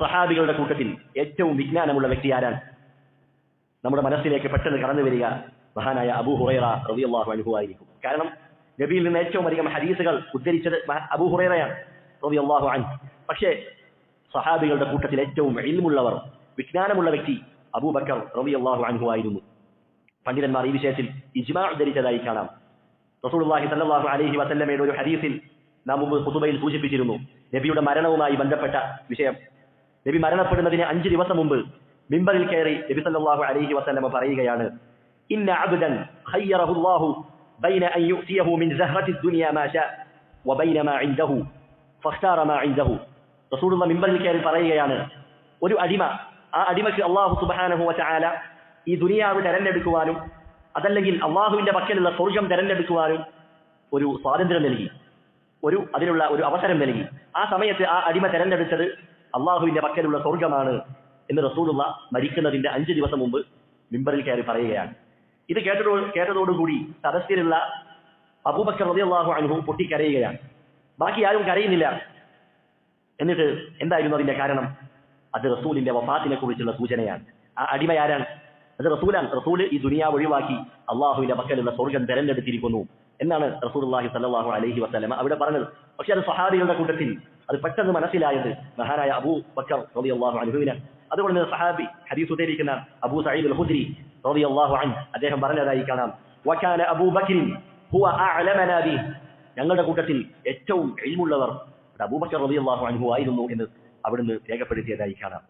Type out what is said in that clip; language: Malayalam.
സഹാബികളുടെ കൂട്ടത്തിൽ ഏറ്റവും വിജ്ഞാനമുള്ള വ്യക്തി ആരാണ്? നമ്മുടെ മനസ്സിലേക്ക് പെട്ടെന്ന് കടന്നു വരിക മഹാനായ അബൂ ഹുറൈറ റളിയല്ലാഹു അൻഹു ആയിരിക്കും. കാരണം നബിയിൽ നിന്ന് ഏറ്റവും അധികം ഹദീസുകൾ ഉദ്ധരിച്ചത് അബു ഹുറൈറയാണ് റളിയല്ലാഹു അൻ പക്ഷേ സഹാബികളുടെ കൂട്ടത്തിൽ ഏറ്റവും ഇൽമുള്ളവർ വിജ്ഞാനമുള്ള വ്യക്തി അബൂബക്കർ റളിയല്ലാഹു അൻഹു ആയിരുന്നു. പണ്ഡിതന്മാർ ഈ വിഷയത്തിൽ ഇജ്മാ ഉദ്ധരിച്ചതായി കാണാം. റസൂലുള്ളാഹി സല്ലാഹു അലഹി വസല്ലമയുടെ ഒരു ഹദീസിൽ നാം മുമ്പ് ഖുതുബയിൽ സൂചിപ്പിച്ചിരുന്നു നബിയുടെ മരണവുമായി ബന്ധപ്പെട്ട വിഷയം. നബി മരണപ്പെടുന്നതിന് അഞ്ച് ദിവസം മുമ്പ് മിമ്പറിൽ കയറി നബി സല്ലല്ലാഹു അലൈഹി വസല്ലമ പറയുകയാണ് ഇന്ന അബ്ദൻ ഖയ്യറഹു അല്ലാഹു ബൈന അൻ യുഅതിയഹു മിൻ സഹറത്തി ദുനിയ മാ ശാ വബൈന മാ ഇൻദഹു ഫഖ്താറ മാ ഇൻദഹു. റസൂലുള്ള മിമ്പറിൽ കയറി പറയുകയാണ് ഒരു അടിമ ആ അടിമക്ക് അള്ളാഹു സുബ്ഹാനഹു വതആല ഈ ദുനിയാവ് തെരഞ്ഞെടുക്കുവാനും അതല്ലെങ്കിൽ അള്ളാഹുവിന്റെ പക്കലുള്ള സ്വർഗം തെരഞ്ഞെടുക്കുവാനും ഒരു സ്വാതന്ത്ര്യം നൽകി ഒരു അതിനുള്ള ഒരു അവസരം നൽകി. ആ സമയത്ത് ആ അടിമ തെരഞ്ഞെടുത്തത് അള്ളാഹുവിന്റെ പക്കലുള്ള സ്വർഗമാണ് എന്ന് റസൂലുള്ള മരിക്കുന്നതിന്റെ അഞ്ച് ദിവസം മുമ്പ് മിമ്പറിൽ കയറി പറയുകയാണ്. ഇത് കേട്ടതോ കേട്ടതോടുകൂടി സദസ്സിലുള്ള അബൂബക്കർ റബി അള്ളാഹു അൻഹു പൊട്ടിക്കരയുകയാണ്. ബാക്കി ആരും കരയുന്നില്ല. എന്നിട്ട് എന്തായിരുന്നു അതിന്റെ കാരണം? അത് റസൂലിന്റെ വഫാത്തിനെ കുറിച്ചുള്ള സൂചനയാണ്. ആ അടിമ ആരാണ്? അത് റസൂലാണ്. റസൂൽ ഈ ദുനിയാവ് ഒഴിവാക്കി അള്ളാഹുവിന്റെ പക്കലുള്ള സ്വർഗം തെരഞ്ഞെടുത്തിരിക്കുന്നു എന്നാണ് റസൂൽ അള്ളാഹി സല്ലാഹു അലഹി വസ്ലമ അവിടെ പറഞ്ഞത്. പക്ഷെ അത് സഹാബികളുടെ കൂട്ടത്തിൽ അത് പെട്ടെന്ന് മനസ്സിലായത് മഹാനായ അബൂ ബക്കർ റളിയല്ലാഹു അൻഹുവിന്. അതുകൊണ്ട് തന്നെ സഹാബി ഹദീസ് ഉദ്ധരിക്കുന്ന അബൂ സഈദ് അൽ റബി റളിയല്ലാഹു അൻഹു അദ്ദേഹം പറഞ്ഞതായി കാണാം. വകാന അബൂ ബക്കിൻ ഹുവ അഅലമനാ ഞങ്ങളുടെ കൂട്ടത്തിൽ ഏറ്റവും എൽമുള്ളവർ അബൂബക്കർ റളിയല്ലാഹു അൻഹു ആയിരുന്നു എന്ന് അവിടുന്ന് രേഖപ്പെടുത്തിയതായി കാണാം.